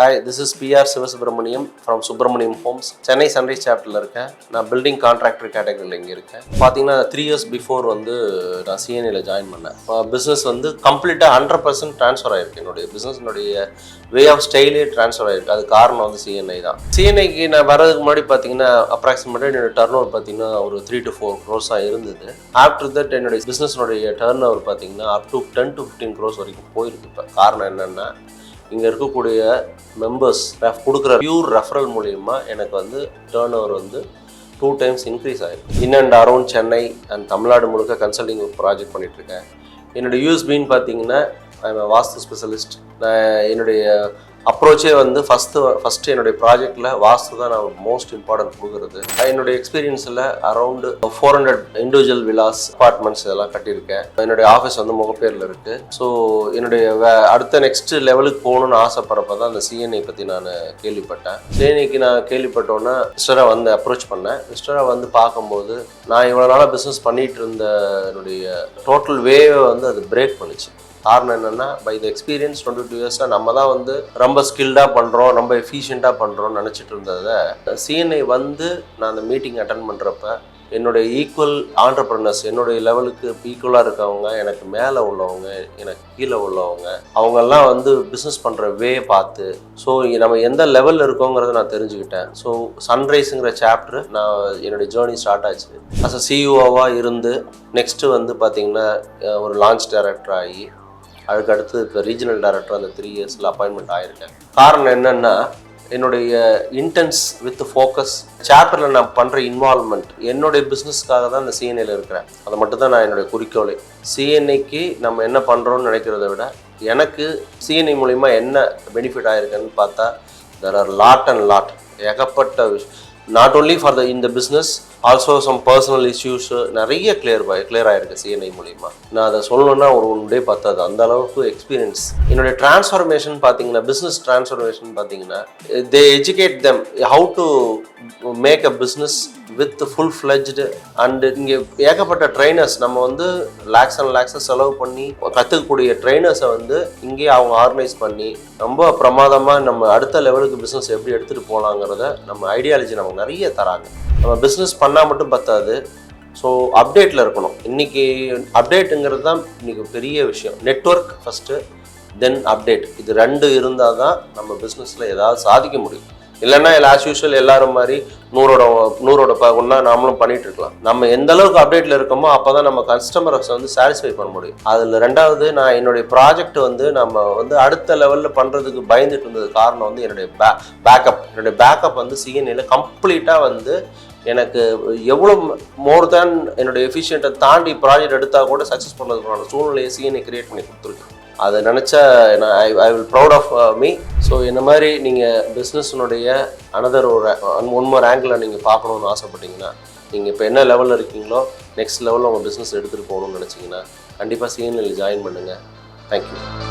Hi this is PR Sivasubramaniam from Subramaniam homes Chennai sunrise சாப்டரில் இருக்கேன். நான் building contractor கேட்டகரியில் இங்கே இருக்கேன். பார்த்தீங்கன்னா த்ரீ இயர்ஸ் பிஃபோர் வந்து நான் சிஎன்ஏல ஜாயின் பண்ணேன். பிஸ்னஸ் வந்து கம்ப்ளீட்டாக ஹண்ட்ரட் பர்சன்ட் ட்ரான்ஸ்ஃபர் ஆயிருக்கு. என்னுடைய பிஸ்னஸ்னுடைய வே ஆஃப் ஸ்டைலே ட்ரான்ஸ்ஃபர் ஆயிருக்கு. அது காரணம் வந்து சிஎன்ஐ தான். சிஎன்ஐக்கு நான் வரதுக்கு முன்னாடி பார்த்தீங்கன்னா அப்ராக்சிமேட்டாக என்னோடய டர்ன் ஓவர் பார்த்தீங்கன்னா ஒரு த்ரீ டு ஃபோர் க்ரோஸாக இருந்தது. ஆஃப்டர் தட் என்னுடைய பிஸ்னஸ்னுடைய டர்ன் ஓவர் பார்த்தீங்கன்னா up to ten to fifteen crores வரைக்கும் போயிருக்கு. இப்போ காரணம் என்னென்னா இங்கே இருக்கக்கூடிய மெம்பர்ஸ் கொடுக்குற பியூர் ரெஃபரல் மூலியமா எனக்கு வந்து டேர்ன் ஓவர் வந்து டூ டைம்ஸ் இன்க்ரீஸ் ஆயிருக்கு. In and around Chennai and Tamil Nadu முழுக்க கன்சல்டிங் ப்ராஜெக்ட் பண்ணிகிட்ருக்கேன் இருக்கேன். யூஸ் யூஎஸ்பின்னு பார்த்தீங்கன்னா ஐம் வாஸ்து ஸ்பெஷலிஸ்ட் நான் என்னுடைய அப்ரோச்சே வந்து ஃபஸ்ட்டு ஃபஸ்ட்டு என்னுடைய ப்ராஜெக்டில் வாஸ்து தான் நான் மோஸ்ட் இம்பார்ட்டன்ட் கொடுக்குறது. என்னுடைய எக்ஸ்பீரியன்ஸில் around four hundred individual villas apartments இதெல்லாம் கட்டியிருக்கேன். என்னுடைய ஆஃபீஸ் வந்து முகப்பேரில் இருக்குது ஸோ என்னுடைய வே- அடுத்த நெக்ஸ்ட் லெவலுக்கு போகணும்னு ஆசைப்படுறப்ப தான் அந்த சிஎன்ஐ பற்றி நான் கேள்விப்பட்டேன். சிஎன்ஐக்கு நான் கேள்விப்பட்டோன்னே மிஸ்டரை வந்து அப்ரோச் பண்ணேன். மிஸ்டரை வந்து பார்க்கும்போது நான் இவ்வளோ நாளாக பிஸ்னஸ் பண்ணிகிட்டு இருந்த என்னுடைய டோட்டல் வேவை வந்து அது பிரேக் பண்ணுச்சு. காரணம் என்னென்னா by the experience twenty two இயர்ஸாக நம்ம தான் வந்து ரொம்ப ஸ்கில்டாக பண்ணுறோம் ரொம்ப எஃபிஷியண்ட்டாக பண்ணுறோம்னு நினச்சிட்டு இருந்ததை சிஎன்ஐ வந்து நான் அந்த மீட்டிங் அட்டன் பண்ணுறப்ப என்னுடைய ஈக்குவல் ஆண்டர்பிரினர்ஸ் என்னுடைய லெவலுக்கு ஈக்குவலாக இருக்கவங்க எனக்கு மேலே உள்ளவங்க எனக்கு கீழே உள்ளவங்க அவங்கெல்லாம் வந்து பிஸ்னஸ் பண்ணுற வே பார்த்து ஸோ நம்ம எந்த லெவலில் இருக்கோங்கிறத நான் தெரிஞ்சுக்கிட்டேன். ஸோ சன்ரைஸுங்கிற சாப்டர் நான் என்னுடைய ஜேர்னி ஸ்டார்ட் ஆச்சு. அஸ் அ சிஇஓவாக இருந்து நெக்ஸ்ட்டு வந்து பார்த்திங்கன்னா ஒரு லான்ச் டைரக்டர் ஆகி அதுக்கு அடுத்து இப்போ ரீஜனல் டைரக்டர் அந்த த்ரீ இயர்ஸில் அப்பாயின்மெண்ட் ஆயிருக்கேன். காரணம் என்னென்னா என்னுடைய இன்டென்ஸ் வித் ஃபோக்கஸ் சாப்டரில் நான் பண்ணுற இன்வால்மெண்ட் என்னுடைய பிஸ்னஸ்க்காக தான் இந்த சிஎன்ஐயில் இருக்கிறேன். அதை மட்டும் தான் நான் என்னுடைய குறிக்கோளே. சிஎன்ஐக்கு நம்ம என்ன பண்ணுறோம்னு நினைக்கிறத விட எனக்கு சிஎன்ஐ மூலிமா என்ன பெனிஃபிட் ஆகிருக்குன்னு பார்த்தா there are lot and lot ஏகப்பட்ட நாட் ஓன்லி ஃபார் த இந்த business also some personal issues நிறைய கிளியர் கிளியர் ஆயிருக்கு சிஎன்ஐ மூலிமா நான் அதை சொல்லணும்னா ஒரு ஒன் டே பத்தாது. அந்த அளவுக்கு எக்ஸ்பீரியன்ஸ் என்னுடைய டிரான்ஸ்ஃபர்மேஷன் பார்த்தீங்கன்னா பிஸ்னஸ் டிரான்ஸ்ஃபர்மேஷன் பார்த்தீங்கன்னா they educate them how to make a business with full fledged and இங்கே ஏகப்பட்ட ட்ரைனர்ஸ் நம்ம வந்து லேக்ஸ் அண்ட் லேக்ஸை செலவு பண்ணி கற்றுக்கக்கூடிய ட்ரைனர்ஸை வந்து இங்கேயே அவங்க ஆர்கனைஸ் பண்ணி ரொம்ப பிரமாதமாக நம்ம அடுத்த லெவலுக்கு பிஸ்னஸ் எப்படி எடுத்துகிட்டு போகலாங்கிறத நம்ம ஐடியாலஜி நமக்கு நிறைய தராங்க. நம்ம பிஸ்னஸ் பண்ணால் மட்டும் பத்தாது. ஸோ அப்டேட்டில் இருக்கணும். இன்றைக்கி அப்டேட்டுங்கிறது தான் இன்றைக்கி பெரிய விஷயம். நெட்வொர்க் ஃபஸ்ட்டு தென் அப்டேட் இது ரெண்டு இருந்தால் தான் நம்ம பிஸ்னஸில் ஏதாவது சாதிக்க முடியும். இல்லைன்னா ஆஸ் யூஷுவல் எல்லாரும் மாதிரி நூறோட நூறோட ஒன்றா நாமளும் பண்ணிட்டு இருக்கலாம். நம்ம எந்த அளவுக்கு அப்டேட்டில் இருக்கோமோ அப்போ தான் நம்ம கஸ்டமர்ஸை வந்து சாட்டிஸ்ஃபை பண்ண முடியும். அதில் ரெண்டாவது நான் என்னுடைய ப்ராஜெக்ட் வந்து நம்ம வந்து அடுத்த லெவலில் பண்ணுறதுக்கு பயந்துட்டு இருந்தது காரணம் வந்து என்னுடைய பே பேக்கப் என்னுடைய பேக்கப் வந்து சிஎன்ஏல கம்ப்ளீட்டாக வந்து எனக்கு எவ்வளோ மோர் தேன் என்னுடைய எஃபிஷியண்ட்டை தாண்டி ப்ராஜெக்ட் எடுத்தால் கூட சக்ஸஸ் பண்ணுறதுக்கான சூழ்நிலையை சிஎன்ஏ கிரியேட் பண்ணி கொடுத்துருக்கேன் அதை நினச்சா நான் I I will proud of me so இந்த மாதிரி நீங்கள் பிஸ்னஸ்னுடைய அனதர் ஒரு ஒன் மோர் ஆங்கிளில் நீங்கள் பார்க்கணுன்னு ஆசைப்பட்டீங்கன்னா நீங்கள் இப்போ என்ன லெவலில் இருக்கீங்களோ நெக்ஸ்ட் லெவலில் உங்கள் பிஸ்னஸ் எடுத்துகிட்டு போகணும்னு நினச்சிங்கன்னா கண்டிப்பாக சிஎன்எல் ஜாயின் பண்ணுங்கள் தேங்க்யூ